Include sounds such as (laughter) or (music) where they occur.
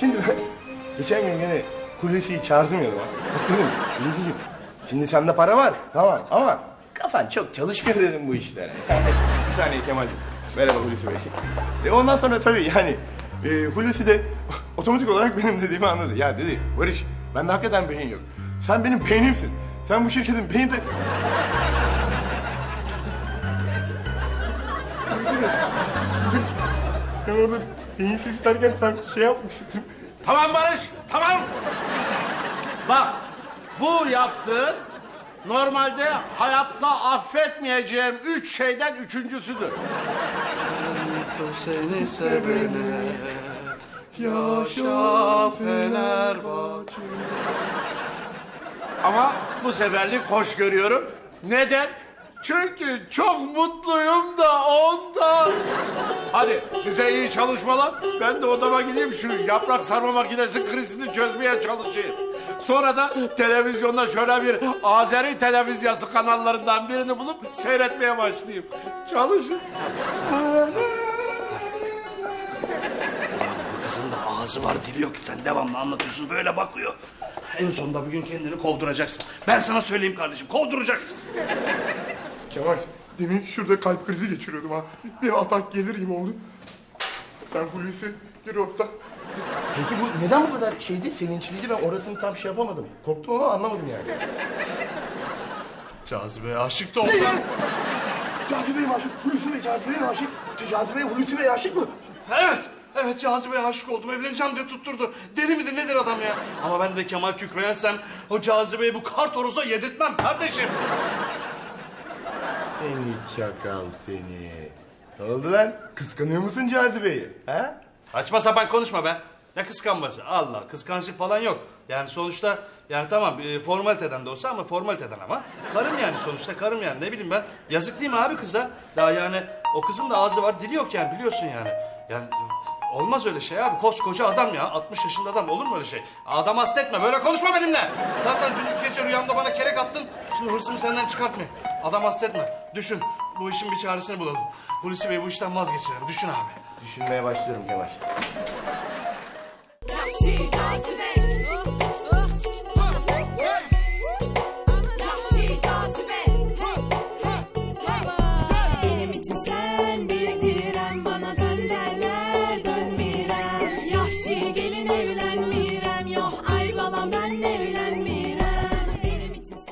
Şimdi ben geçen gün gene Hulusi'yi çağırdım yanıma. Bak dedim Hulusi'cim şimdi sende para var tamam ama kafan çok çalışmıyor dedim bu işlere. (laughs) bir saniye Kemal'cim. Merhaba Hulusi Bey. E ondan sonra tabii yani e, Hulusi de (laughs) otomatik olarak benim dediğimi anladı. Ya dedi Barış bende hakikaten beyin yok. Sen benim beynimsin. Sen bu şirketin beyin de... Hulusi (laughs) Bey, sen orada beyinsiz derken sen şey yapmışsın. Tamam Barış, tamam. Bak, bu yaptığın normalde hayatta affetmeyeceğim üç şeyden üçüncüsüdür. Seni sevene Yaşa Fenerbahçe. Ama bu seferlik hoş görüyorum. Neden? Çünkü çok mutluyum da ondan. Hadi size iyi çalışmalar. Ben de odama gideyim şu yaprak sarma makinesi krizini çözmeye çalışayım. Sonra da televizyonda şöyle bir Azeri televizyası kanallarından birini bulup seyretmeye başlayayım. Çalışın. Bu kızın da ağzı var dili yok. Sen devamlı anlatıyorsun böyle bakıyor. En sonunda bugün kendini kovduracaksın. Ben sana söyleyeyim kardeşim kovduracaksın. Kemal, demin şurada kalp krizi geçiriyordum ha. Bir atak gelir gibi oldu. Sen Hulusi, gir orta. Peki bu neden bu kadar şeydi, sevinçliydi? Ben orasını tam şey yapamadım. Korktum ama anlamadım yani. Cazibe'ye aşık da oldu. Ne ya? Cazibe'ye mi aşık? Hulusi Bey Cazibe'ye mi aşık? Cazibe'ye Hulusi Bey aşık mı? Evet. Evet Cazibe'ye aşık oldum. Evleneceğim diye tutturdu. Deli midir nedir adam ya? Ama ben de Kemal Kükreyen'sem o Cazibe'yi bu kart horoza yedirtmem kardeşim. Seni çakal seni. Ne oldu lan? Kıskanıyor musun Cazibe'yi? Ha? Saçma sapan konuşma be. Ne kıskanması? Allah kıskançlık falan yok. Yani sonuçta yani tamam e, formaliteden de olsa ama formaliteden ama. Karım yani sonuçta karım yani ne bileyim ben. Yazık değil mi abi kıza? Daha yani o kızın da ağzı var dili yok yani biliyorsun yani. Yani olmaz öyle şey abi. Koskoca adam ya. 60 yaşında adam olur mu öyle şey? Adam hasta etme böyle konuşma benimle. Zaten dün gece rüyamda bana kerek attın. Şimdi hırsımı senden çıkartmayayım. Adam hasta etme. Düşün. Bu işin bir çaresini bulalım. Hulusi Bey bu işten vazgeçirelim. Düşün abi. Düşünmeye başlıyorum Kemal. Vahşi cazibe